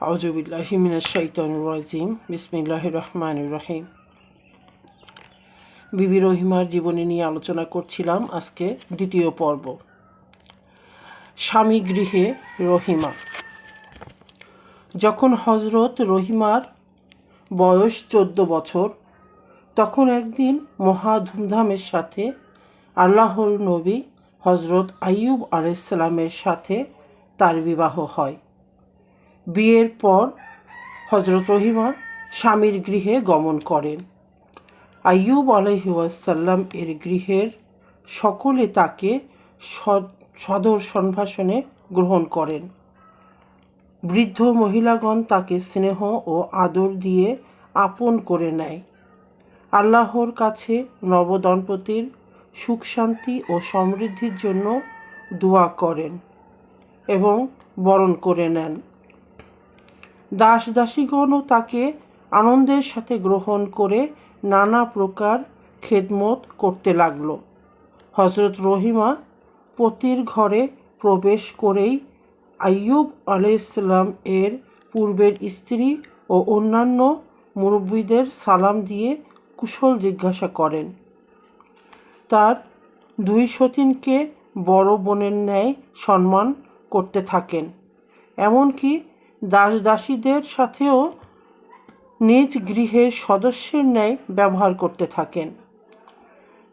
আউজুবিল্লাহিমিনাশ শাইতানুর রাজিম। বিসমিল্লাহ রহমান রহিম। বিবি রহিমার জীবনী নিয়ে আলোচনা করছিলাম আজকে দ্বিতীয় পর্ব। স্বামী গৃহে রহিমা। যখন হজরত রহিমার বয়স চোদ্দ বছর, তখন একদিন মহা ধুমধামের সাথে আল্লাহর নবী হজরত আইয়ুব আলাইসালামের সাথে তার বিবাহ হয়। বিয়ের পর হজরত রহিমা স্বামীর গৃহে গমন করেন। আইয়ুব আলহিউসাল্লাম এর গৃহের সকলে তাকে সদ- সদর সম্ভাষণে গ্রহণ করেন। বৃদ্ধ মহিলাগণ তাকে স্নেহ ও আদর দিয়ে আপন করে নেয়। আল্লাহর কাছে নবদম্পতির সুখ শান্তি ও সমৃদ্ধির জন্য দোয়া করেন এবং বরণ করে নেন। দাস দাসীগণও তাকে আনন্দের সাথে গ্রহণ করে নানা প্রকার খেদমত করতে লাগল। হজরত রহিমা পতির ঘরে প্রবেশ করেই আইয়ুব আলাইসাল্লাম এর পূর্বের স্ত্রী ও অন্যান্য মুরব্বীদের সালাম দিয়ে কুশল জিজ্ঞাসা করেন। তার দুই সতীনকে বড় বোনের ন্যায় সম্মান করতে থাকেন। এমনকি দাস দাসীদের সাথেও নিজ গৃহের সদস্যের ন্যায় ব্যবহার করতে থাকেন।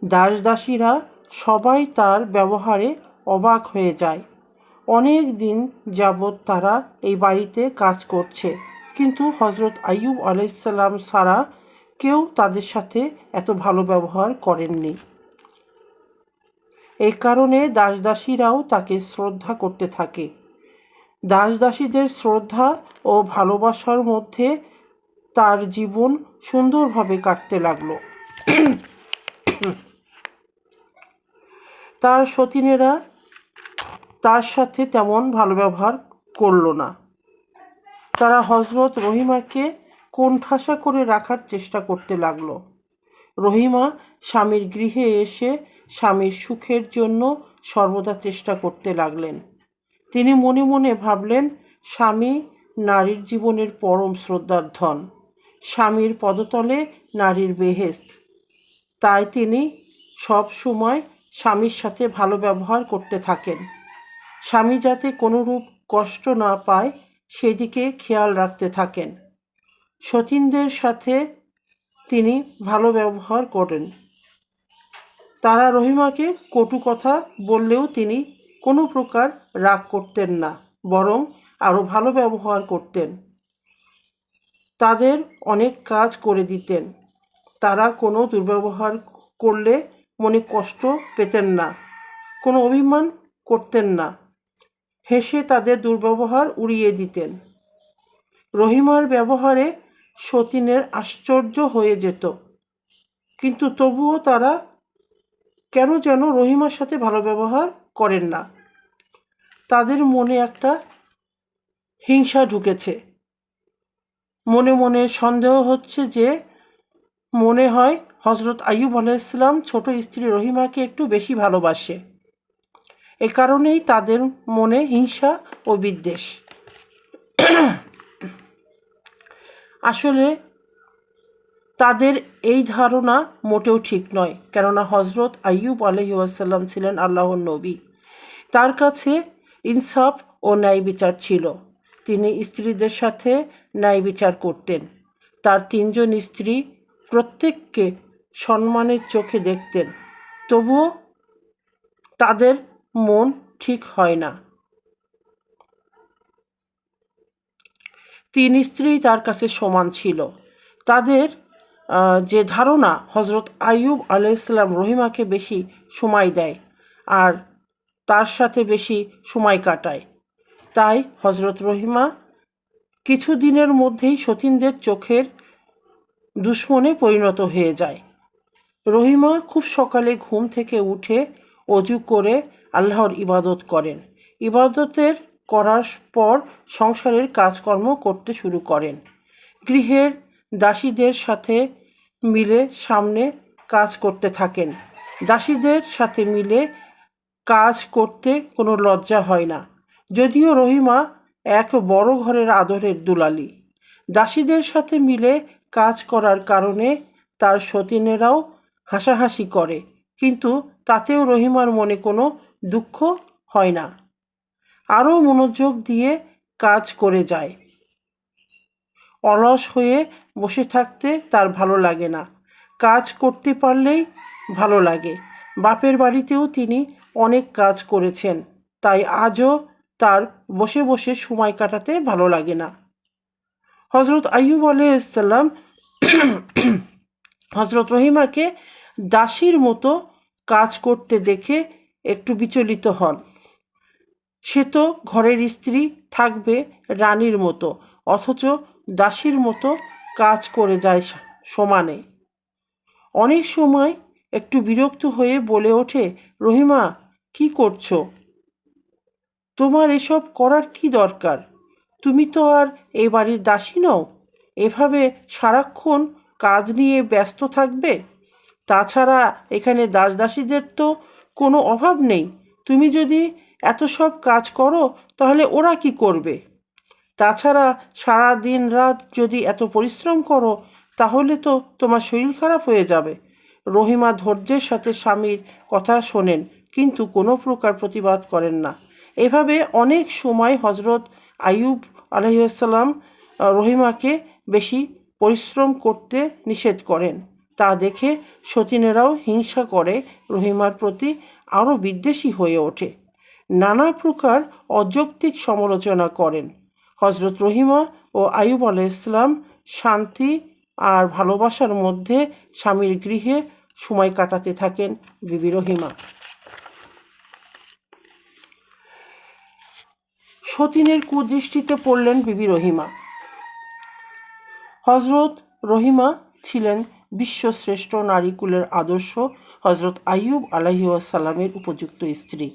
দাস দাসীরা সবাই তার ব্যবহারে অবাক হয়ে যায়। অনেক দিন যাবৎ তারা এই বাড়িতে কাজ করছে, কিন্তু হজরত আইয়ুব আলাইসাল্লাম ছাড়া কেউ তাদের সাথে এত ভালো ব্যবহার করেননি। এই কারণে দাসদাসীরাও তাকে শ্রদ্ধা করতে থাকে। দাস দাসীদের শ্রদ্ধা ও ভালোবাসার মধ্যে তার জীবন সুন্দরভাবে কাটতে লাগল। তার সতীনেরা তার সাথে তেমন ভালো ব্যবহার করল না। তারা হজরত রহিমাকে কোণঠাসা করে রাখার চেষ্টা করতে লাগল। রহিমা স্বামীর গৃহে এসে স্বামীর সুখের জন্য সর্বদা চেষ্টা করতে লাগলেন। তিনি মনে মনে ভাবলেন, স্বামী নারীর জীবনের পরম শ্রদ্ধার ধন, স্বামীর পদতলে নারীর বেহেস্ত। তাই তিনি সব সময় স্বামীর সাথে ভালো ব্যবহার করতে থাকেন। স্বামী যাতে কোনোরূপ কষ্ট না পায়, সেদিকে খেয়াল রাখতে থাকেন। সতীনদের সাথে তিনি ভালো ব্যবহার করেন। তারা রহিমাকে কটু কথা বললেও তিনি কোনো প্রকার রাগ করতেন না, বরং আরও ভালো ব্যবহার করতেন। তাদের অনেক কাজ করে দিতেন। তারা কোনো দুর্ব্যবহার করলে মনে কষ্ট পেতেন না, কোনো অভিমান করতেন না। হেসে তাদের দুর্ব্যবহার উড়িয়ে দিতেন। রহিমার ব্যবহারে সতীনের আশ্চর্য হয়ে যেত। কিন্তু তবুও তারা কেন যেন রহিমার সাথে ভালো ব্যবহার করেন না। তাদের মনে একটা হিংসা ঢুকেছে। মনে মনে সন্দেহ হচ্ছে যে মনে হয় হজরত আইয়ুব আলাইসলাম ছোট স্ত্রী রহিমাকে একটু বেশি ভালোবাসে। এ কারণেই তাদের মনে হিংসা ও বিদ্বেষ। আসলে তাদের এই ধারণা মোটেও ঠিক নয়। কেননা হজরত আইয়ুব আলহিউসাল্লাম ছিলেন আল্লাহর নবী। তার কাছে ইনসাফ ও ন্যায় বিচার ছিল। তিনি স্ত্রীদের সাথে ন্যায় বিচার করতেন। তার তিনজন স্ত্রী প্রত্যেককে সম্মানের চোখে দেখতেন। তবুও তাদের মন ঠিক হয় না। তিন স্ত্রী তার কাছে সমান ছিল। তাদের যে ধারণা হজরত আইয়ুব আলাইসাল্লাম রহিমাকে বেশি সময় দেয় আর তার সাথে বেশি সময় কাটায়। তাই হজরত রহিমা কিছু দিনের মধ্যেই সতীনদের চোখের দুশ্মনে পরিণত হয়ে যায়। রহিমা খুব সকালে ঘুম থেকে উঠে অজু করে আল্লাহর ইবাদত করেন। ইবাদতের করার পর সংসারের কাজকর্ম করতে শুরু করেন। গৃহের দাসীদের সাথে মিলে সামনে কাজ করতে থাকেন। দাসীদের সাথে মিলে কাজ করতে কোনো লজ্জা হয় না। যদিও রহিমা এক বড় ঘরের আদরের দুলালি। দাসীদের সাথে মিলে কাজ করার কারণে তার সতীনেরাও হাসাহাসি করে, কিন্তু তাতেও রহিমার মনে কোনো দুঃখ হয় না। আরও মনোযোগ দিয়ে কাজ করে যায়। অলস হয়ে বসে থাকতে তার ভালো লাগে না। কাজ করতে পারলেই ভালো লাগে। বাপের বাড়িতেও তিনি অনেক কাজ করেছেন, তাই আজও তার বসে বসে সময় কাটাতে ভালো লাগে না। হজরত আইয়ুব আলাইসাল্লাম হজরত রহিমাকে দাসীর মতো কাজ করতে দেখে একটু বিচলিত হন। সে তো ঘরের স্ত্রী থাকবে রানীর মতো, অথচ দাসীর মতো কাজ করে যায় সমানে। অনেক সময় একটু বিরক্ত হয়ে বলে ওঠে, রহিমা, কি করছ? তোমার এসব করার কি দরকার? তুমি তো আর এই বাড়ির দাসী নও। এভাবে সারাক্ষণ কাজ নিয়ে ব্যস্ত থাকবে? তাছাড়া এখানে দাস দাসীদের তো কোনো অভাব নেই। তুমি যদি এত সব কাজ করো, তাহলে ওরা কি করবে? তাছাড়া সারা দিন রাত যদি এত পরিশ্রম করো, তাহলে তো তোমার শরীর খারাপ হয়ে যাবে। রহিমা ধৈর্যের সাথে স্বামীর কথা শোনেন, কিন্তু কোনো প্রকার প্রতিবাদ করেন না। এভাবে অনেক সময় হজরত আইয়ুব আলহিসাল্লাম রহিমাকে বেশি পরিশ্রম করতে নিষেধ করেন। তা দেখে সতীনেরাও হিংসা করে রহিমার প্রতি আরও বিদ্বেষী হয়ে ওঠে। নানা প্রকার অযৌক্তিক সমালোচনা করেন। হজরত রহিমা ও আয়ুব আলাইসলাম শান্তি আর ভালোবাসার মধ্যে স্বামীর গৃহে সময় কাটাতে থাকেন বিবি রহিমা। সতীনের কুদৃষ্টিতে পড়লেন বিবি রহিমা। হজরত রহিমা ছিলেন বিশ্বশ্রেষ্ঠ নারীকুলের আদর্শ হজরত আইয়ুব আলাহিসাল্লামের উপযুক্ত স্ত্রী।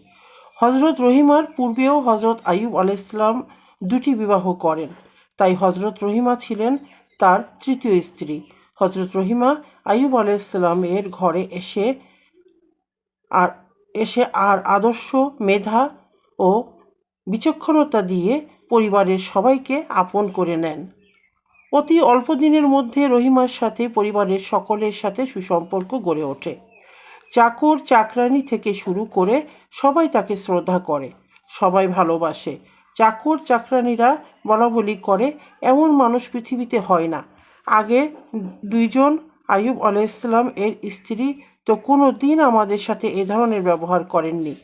হজরত রহিমার পূর্বেও হজরত আইয়ুব আলাইসাল্লাম দুটি বিবাহ করেন। তাই হজরত রহিমা ছিলেন তার তৃতীয় স্ত্রী। হজরত রহিমা আইয়ুব আলাইসাল্লাম এর ঘরে এসে আর এসে আর আদর্শ, মেধা ও বিচক্ষণতা দিয়ে পরিবারের সবাইকে আপন করে নেন। অতি অল্প দিনের মধ্যে রহিমার সাথে পরিবারের সকলের সাথে সুসম্পর্ক গড়ে ওঠে। চাকর চাকরানি থেকে শুরু করে সবাই তাকে শ্রদ্ধা করে, সবাই ভালোবাসে। চাকর চাকরানিরা বলা বলি করে, এমন মানুষ পৃথিবীতে হয় না। আগে দুইজন আয়ুব আলাইসাল্লাম এর স্ত্রী তো কোনো দিন আমাদের সাথে এ ধরনের ব্যবহার করেননি,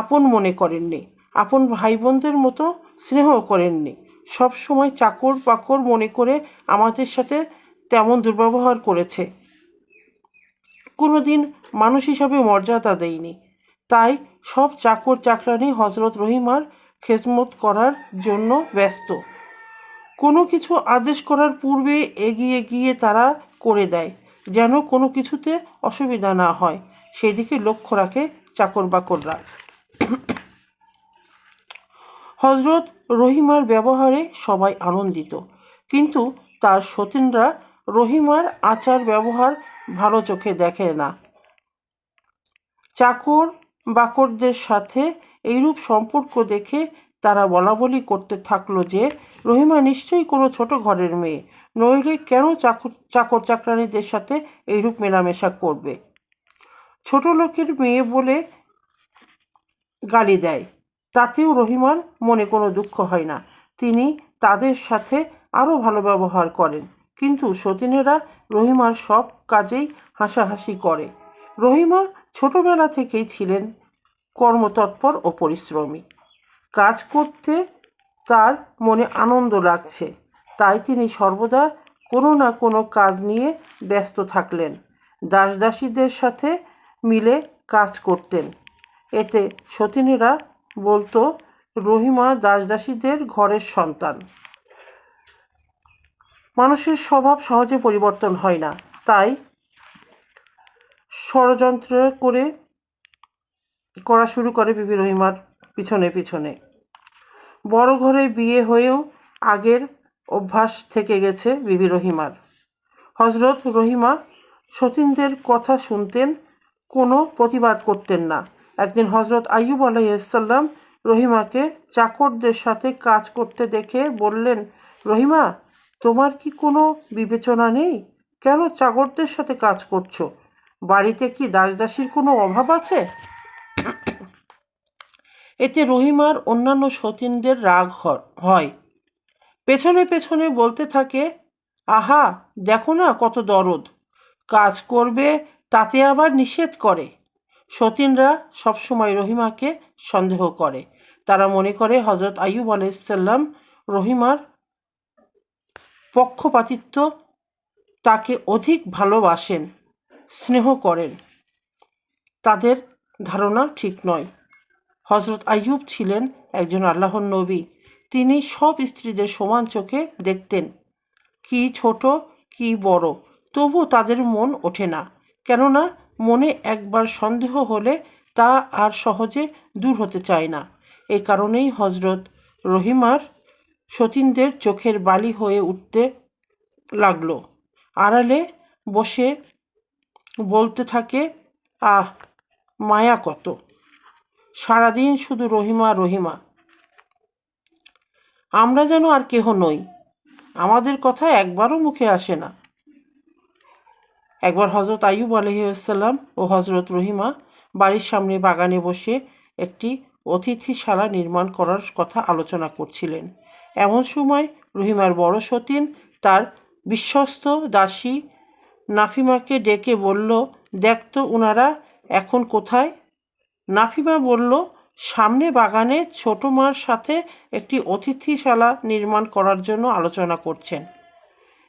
আপন মনে করেননি, আপন ভাই বোনদের মতো স্নেহ করেননি। সব সময় চাকর বাকর মনে করে আমাদের সাথে তেমন দুর্ব্যবহার করেছে। কোনো দিন মানুষ হিসাবে মর্যাদা দেয়নি। তাই সব চাকর চাকরানি হজরত রহিমার খেজমত করার জন্য ব্যস্ত। কোনো কিছু আদেশ করার পূর্বে এগিয়ে গিয়ে তারা করে দেয়, যেন কোনো কিছুতে অসুবিধা না হয়। সেদিকে লক্ষ্য রাখে চাকর বাকররা হজরত রহিমার ব্যবহারে সবাই আনন্দিত, কিন্তু তার সতীনরা রহিমার আচার ব্যবহার ভালো চোখে দেখে না। চাকর বাকরদের সাথে এইরূপ সম্পর্ক দেখে তারা বলাবলি করতে থাকল যে, রহিমা নিশ্চয়ই কোনো ছোট ঘরের মেয়ে, নইলে কেন চাকর চাকর চাকরানিদের সাথে এইরূপ মেলামেশা করবে? ছোট লোকের মেয়ে বলে গালি দেয়, তাতেও রহিমার মনে কোনো দুঃখ হয় না। তিনি তাদের সাথে আরও ভালো ব্যবহার করেন, কিন্তু সতীনেরা রহিমার সব কাজেই হাসাহাসি করে। রহিমা ছোটবেলা থেকেই ছিলেন কর্মতৎপর ও পরিশ্রমী। কাজ করতে তার মনে আনন্দ লাগছে। তাই তিনি সর্বদা কোনো না কোনো কাজ নিয়ে ব্যস্ত থাকলেন। দাসদাসীদের সাথে মিলে কাজ করতেন। এতে সতীনেরা বলতো, রহিমা দাসদাসীদের ঘরের সন্তান। মানুষের স্বভাব সহজে পরিবর্তন হয় না। তাই ষড়যন্ত্র করে করা শুরু করে বিবি রহিমার পিছনে পিছনে। বড় ঘরে বিয়ে হয়েও আগের অভ্যাস থেকে গেছে বিবি রহিমার। হজরত রহিমা সতীনদের কথা শুনতেন, কোনো প্রতিবাদ করতেন না। একদিন হজরত আইয়ুব আলাইসাল্লাম রহিমাকে চাকরদের সাথে কাজ করতে দেখে বললেন, রহিমা, তোমার কি কোনো বিবেচনা নেই? কেন চাকরদের সাথে কাজ করছ? বাড়িতে কি দাসদাসীর কোনো অভাব আছে? এতে রহিমার অন্যান্য সতীনদের রাগ হয়। পেছনে পেছনে বলতে থাকে, আহা, দেখো না কত দরদ। কাজ করবে, তাতে আবার নিষেধ করে। সতীনরা সবসময় রহিমাকে সন্দেহ করে। তারা মনে করে হজরত আইয়ুব আলাইসাল্লাম রহিমার পক্ষপাতিত্ব তাকে অধিক ভালোবাসেন, স্নেহ করেন। তাদের ধারণা ঠিক নয়। হজরত আইয়ুব ছিলেন একজন আল্লাহর নবী। তিনি সব স্ত্রীদের সমান চোখে দেখতেন। কি ছোট, কি বড় তবু তাদের মন ওঠে না। কেননা, মনে একবার সন্দেহ হলে তা আর সহজে দূর হতে চায় না। এ কারণেই হজরত রহিমার সতীনদের চোখের বালি হয়ে উঠতে লাগল। আড়ালে বসে বলতে থাকে, আহ, মায়া কত? সারাদিন শুধু রহিমা রহিমা। আমরা যেন আর কেহ নই। আমাদের কথা একবারও মুখে আসে না। একবার হজরত আইয়ুব আলহিউসাল্লাম ও হজরত রহিমা বাড়ির সামনে বাগানে বসে একটি অতিথিশালা নির্মাণ করার কথা আলোচনা করছিলেন। এমন সময় রহিমার বড় সতীন তার বিশ্বস্ত দাসী নাফিমাকে ডেকে বলল, দেখ তো উনারা এখন কোথায়? নাফিমা বলল, সামনে বাগানে ছোট মার সাথে একটি অতিথিশালা নির্মাণ করার জন্য আলোচনা করছেন।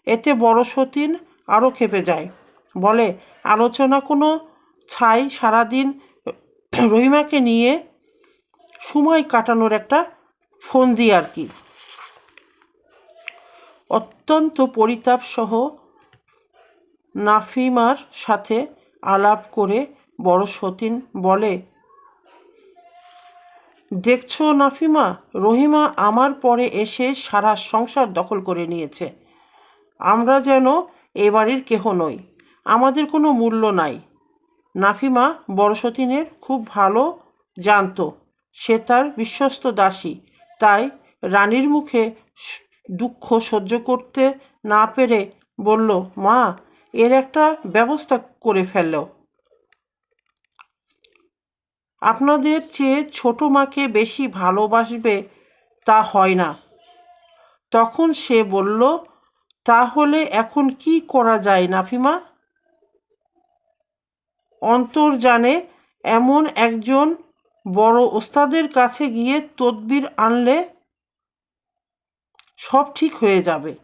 এতে বড় সতীন আরও খেপে যায়। বলে, আলোচনা কোনো ছাই সারাদিন রহিমাকে নিয়ে সময় কাটানোর একটা ফন্দি আর কি। অত্যন্ত পরিতাপ সহ নাফিমার সাথে আলাপ করে বড় সতীন বলে দেখছ নাফিমা? রহিমা আমার পরে এসে সারা সংসার দখল করে নিয়েছে। আমরা যেন এ বাড়ির কেহ নই। আমাদের কোনো মূল্য নাই। নাফিমা বড়সতিনের খুব ভালো জানতো। সে তার বিশ্বস্ত দাসী। তাই রানীর মুখে দুঃখ সহ্য করতে না পেরে বলল, মা, এর একটা ব্যবস্থা করে ফেলল আপনাদের চেয়ে ছোট মাকে বেশি ভালোবাসবে তা হয় না। তখন সে বলল, তাহলে এখন কি করা যায় নাফিমা? অন্তর জানে এমন একজন বড় ওস্তাদের কাছে গিয়ে তদবির আনলে সব ঠিক হয়ে যাবে।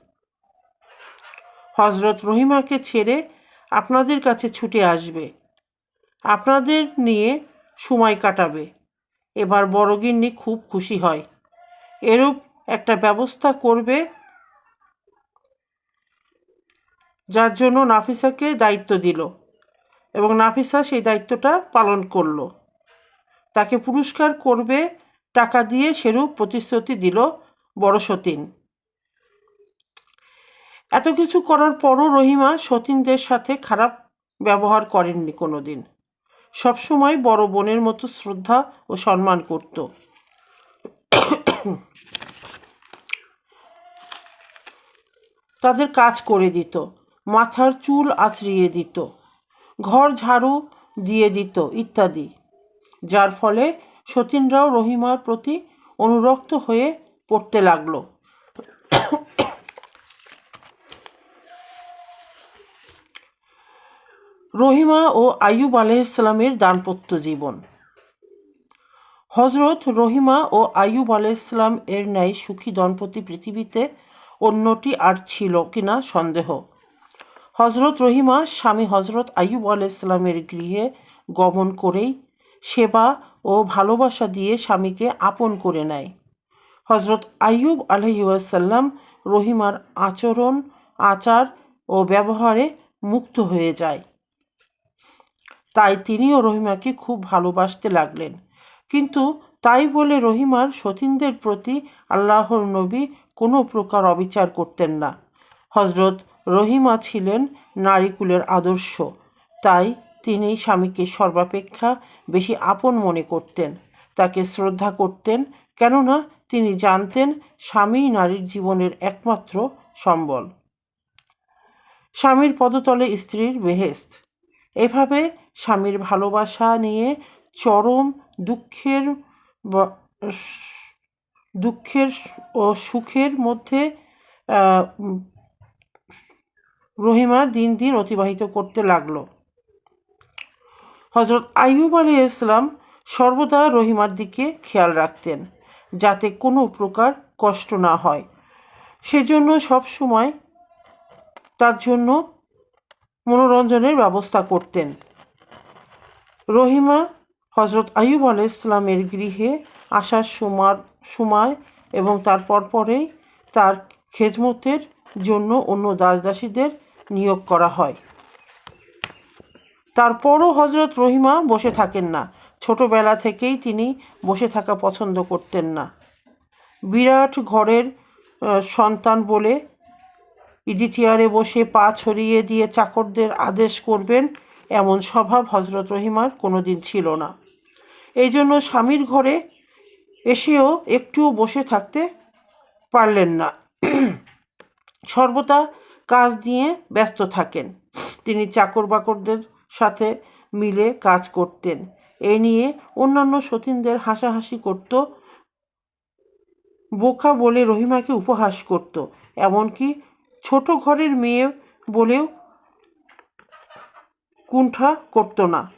হজরত রহিমাকে ছেড়ে আপনাদের কাছে ছুটে আসবে। আপনাদের নিয়ে সময় কাটাবে। এবার বড়গিন্নি খুব খুশি হয়। এরূপ একটা ব্যবস্থা করবে যার জন্য নাফিসাকে দায়িত্ব দিল এবং নাফিসা সেই দায়িত্বটা পালন করল। তাকে পুরস্কার করবে, টাকা দিয়ে সেরূপ প্রতিশ্রুতি দিল বড় সতীন। এত কিছু করার পরও রহিমা সতীনদের সাথে খারাপ ব্যবহার করেননি কোনো দিন সবসময় বড় বোনের মতো শ্রদ্ধা ও সম্মান করত। তাদের কাজ করে দিত, মাথার চুল আঁচড়িয়ে দিত, ঘর ঝাড়ু দিয়ে দিত ইত্যাদি, যার ফলে সতীনরাও রহিমার প্রতি অনুরক্ত হয়ে পড়তে লাগল। রহিমা ও আইয়ুব আলাইসালামের দাম্পত্য জীবন। হজরত রহিমা ও আইয়ুব আলাইসালাম এর ন্যায় সুখী দম্পতি পৃথিবীতে অন্যটি আর ছিল কিনা সন্দেহ। হজরত রহিমা স্বামী হজরত আইয়ুব আলাইসালামের গৃহে গমন করেই সেবা ও ভালোবাসা দিয়ে স্বামীকে আপন করে নেয়। হজরত আইয়ুব আলহিউসাল্লাম রহিমার আচরণ, আচার ও ব্যবহারে মুক্ত হয়ে যায়। তাই তিনিও রহিমাকে খুব ভালোবাসতে লাগলেন। কিন্তু তাই বলে রহিমার সতীনদের প্রতি আল্লাহর নবী কোনো প্রকার অবিচার করতেন না। হজরত রহিমা ছিলেন নারীকুলের আদর্শ। তাই তিনি স্বামীকে সর্বাপেক্ষা বেশি আপন মনে করতেন। তাকে শ্রদ্ধা করতেন, কেননা তিনি জানতেন স্বামীই নারীর জীবনের একমাত্র সম্বল। স্বামীর পদতলে স্ত্রীর বেহেস্ত এভাবে স্বামীর ভালোবাসা নিয়ে চরম দুঃখের দুঃখের ও সুখের মধ্যে রহিমা দিন দিন অতিবাহিত করতে লাগল। হজরত আইয়ুব আলী ইসলাম সর্বদা রহিমার দিকে খেয়াল রাখতেন, যাতে কোনো প্রকার কষ্ট না হয়। সেজন্য সব সময় তার জন্য মনোরঞ্জনের ব্যবস্থা করতেন। রহিমা হজরত আইয়ুব আলী ইসলামের গৃহে আসার সময় সময় এবং তার পরপরেই তার খেজমতের জন্য অন্য দাসদাসীদের নিয়োগ করা হয়। তারপরও হজরত রহিমা বসে থাকেন না। ছোটবেলা থেকেই তিনি বসে থাকা পছন্দ করতেন না। বিরাট ঘরের সন্তান বলে ইজি চেয়ারে বসে পা ছড়িয়ে দিয়ে চাকরদের আদেশ করবেন এমন স্বভাব হজরত রহিমার কোনো দিন ছিল না। এই জন্য স্বামীর ঘরে এসেও একটুও বসে থাকতে পারলেন না। সর্বদা কাজ নিয়ে ব্যস্ত থাকেন। তিনি চাকর বাকরদের সাথে মিলে কাজ করতেন। এ নিয়ে অন্যান্য সতীনদের হাসাহাসি করত, বোকা বলে রহিমাকে উপহাস করত। এমনকি ছোট ঘরের মেয়ে বলেও কুণ্ঠা করতো না।